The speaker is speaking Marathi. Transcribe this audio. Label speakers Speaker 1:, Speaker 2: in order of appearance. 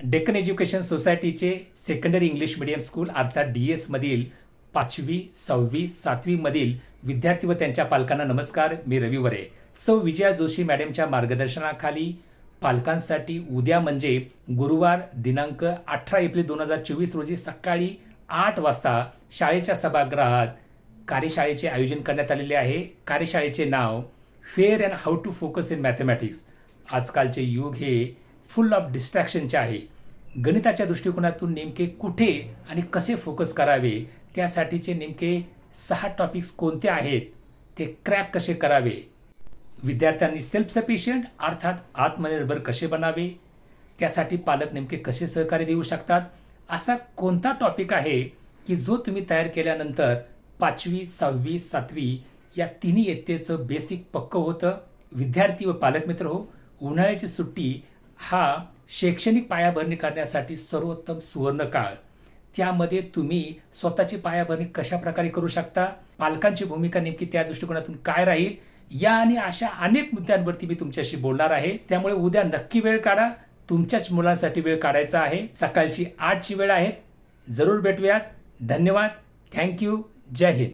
Speaker 1: डेक्कन एज्युकेशन सोसायटीचे सेकंडरी इंग्लिश मिडियम स्कूल अर्थात डी एसमधील पाचवी सहावी सातवीमधील विद्यार्थी व त्यांच्या पालकांना नमस्कार मी रविवरे सौ विजया जोशी मॅडमच्या मार्गदर्शनाखाली पालकांसाठी उद्या म्हणजे गुरुवार दिनांक अठरा एप्रिल दोन हजार चोवीस रोजी सकाळी आठ वाजता शाळेच्या सभागृहात कार्यशाळेचे आयोजन करण्यात आलेले आहे. कार्यशाळेचे नाव fair and how to focus in mathematics आजकालचे युग हे फुल ऑफ डिस्ट्रॅक्शनचे आहे. गणिताच्या दृष्टिकोनातून नेमके कुठे आणि कसे फोकस करावे? त्यासाठीचे नेमके सहा टॉपिक्स कोणते आहेत? ते क्रॅक कसे करावे? विद्यार्थ्यांनी सेल्फ सफिशियंट अर्थात आत्मनिर्भर कसे बनावे? त्यासाठी पालक नेमके कसे सहकार्य देऊ शकतात? असा कोणता टॉपिक आहे की जो तुम्ही तयार केल्यानंतर पाचवी सहावी सातवी या तिन्ही इयत्तेचं बेसिक पक्कं होतं? विद्यार्थी व पालकमित्र हो उन्हाळ्याची सुट्टी हा शैक्षणिक पायाभरणी करण्यासाठी सर्वोत्तम सुवर्ण काळ. त्यामध्ये तुम्ही स्वतःची पायाभरणी कशा प्रकारे करू शकता? पालकांची भूमिका नेमकी त्या दृष्टिकोनातून काय राहील? या आणि अशा अनेक मुद्द्यांवरती मी तुमच्याशी बोलणार आहे. त्यामुळे उद्या नक्की वेळ काढा. तुमच्याच मुलांसाठी वेळ काढायचा आहे. सकाळची आठची वेळ आहे. जरूर भेटूयात. धन्यवाद. Thank you. जय हिंद.